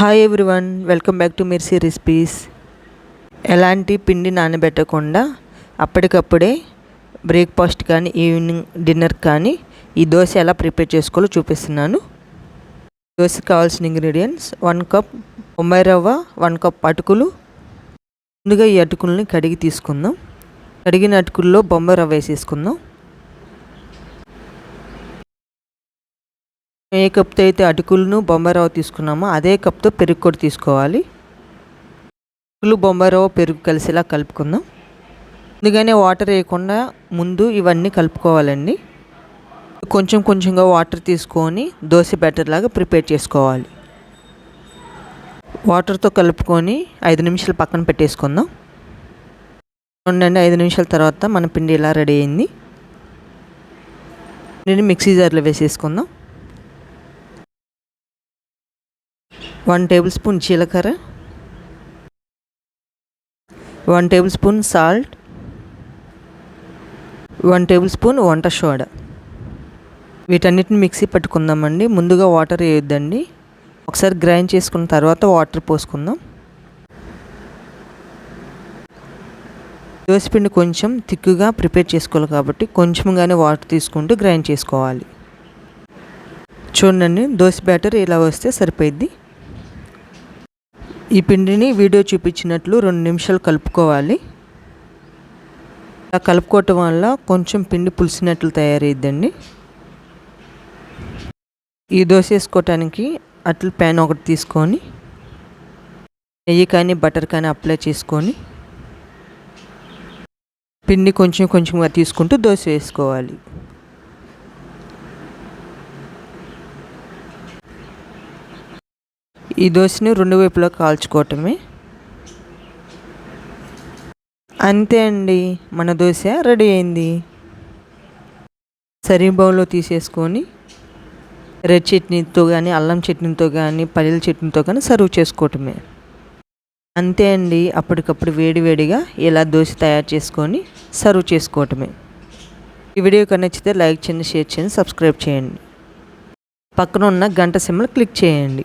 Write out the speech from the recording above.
Hi everyone welcome back to Mirsi recipes ఎలాంటి పిండి నానబెట్టకుండా అప్పటికప్పుడే బ్రేక్ఫాస్ట్ కానీ ఈవినింగ్ డిన్నర్ కానీ ఈ దోశ ఎలా ప్రిపేర్ చేసుకోవాలో చూపిస్తున్నాను. దోశ కావాల్సిన ఇంగ్రీడియంట్స్ వన్ కప్ బొంబాయి రవ్వ వన్ కప్ అటుకులు. ముందుగా ఈ అటుకులని కడిగి తీసుకుందాం. కడిగిన అటుకుల్లో బొంబాయి రవ్వ వేసేసుకుందాం. ఏ కప్తో అయితే అటుకులను బొంబారావు తీసుకున్నామో అదే కప్తో పెరుగు కూడా తీసుకోవాలి. అటుకులు బొంబారావు పెరుగు కలిసేలా కలుపుకుందాం. ముందుగానే వాటర్ వేయకుండా ముందు ఇవన్నీ కలుపుకోవాలండి. కొంచెం కొంచెంగా వాటర్ తీసుకొని దోశ బ్యాటర్ లాగా ప్రిపేర్ చేసుకోవాలి. వాటర్తో కలుపుకొని ఐదు నిమిషాలు పక్కన పెట్టేసుకుందాం. చూడండి ఐదు నిమిషాల తర్వాత మన పిండి ఇలా రెడీ అయింది. నేను మిక్సీ జార్లో వేసేసుకుందాం. వన్ టేబుల్ స్పూన్ జీలకర్ర. One tablespoon salt one tablespoon వంట సోడా. వీటన్నిటిని మిక్సీ పట్టుకుందామండి. ముందుగా వాటర్ వేయొద్దండి. ఒకసారి గ్రైండ్ చేసుకున్న తర్వాత వాటర్ పోసుకుందాం. దోశపిండి కొంచెం థిక్గా ప్రిపేర్ చేసుకోవాలి కాబట్టి కొంచెంగానే వాటర్ తీసుకుంటూ గ్రైండ్ చేసుకోవాలి. చూడండి దోశ బ్యాటర్ ఇలా వస్తే సరిపోయిద్ది. ఈ పిండిని వీడియో చూపించినట్లు రెండు నిమిషాలు కలుపుకోవాలి. అలా కలుపుకోవటం వల్ల కొంచెం పిండి పులిసినట్లు తయారైద్దండి. ఈ దోశ వేసుకోవటానికి అట్ల ప్యాన్ ఒకటి తీసుకొని నెయ్యి కానీ బటర్ కానీ అప్లై చేసుకొని పిండి కొంచెం కొంచెంగా తీసుకుంటూ దోశ వేసుకోవాలి. ఈ దోశని రెండు వైపులా కాల్చుకోవటమే. అంతే అండి మన దోశ రెడీ అయింది. సరీ బౌల్లో తీసేసుకొని రెడ్ చట్నీతో కానీ అల్లం చట్నీతో కానీ పల్లీల చట్నీతో కానీ సర్వ్ చేసుకోవటమే. అంతే అండి అప్పటికప్పుడు వేడివేడిగా ఇలా దోశ తయారు చేసుకొని సర్వ్ చేసుకోవటమే. ఈ వీడియో నచ్చితే లైక్ చేయండి షేర్ చేయండి సబ్స్క్రైబ్ చేయండి. పక్కన ఉన్న గంట సిమ్మలు క్లిక్ చేయండి.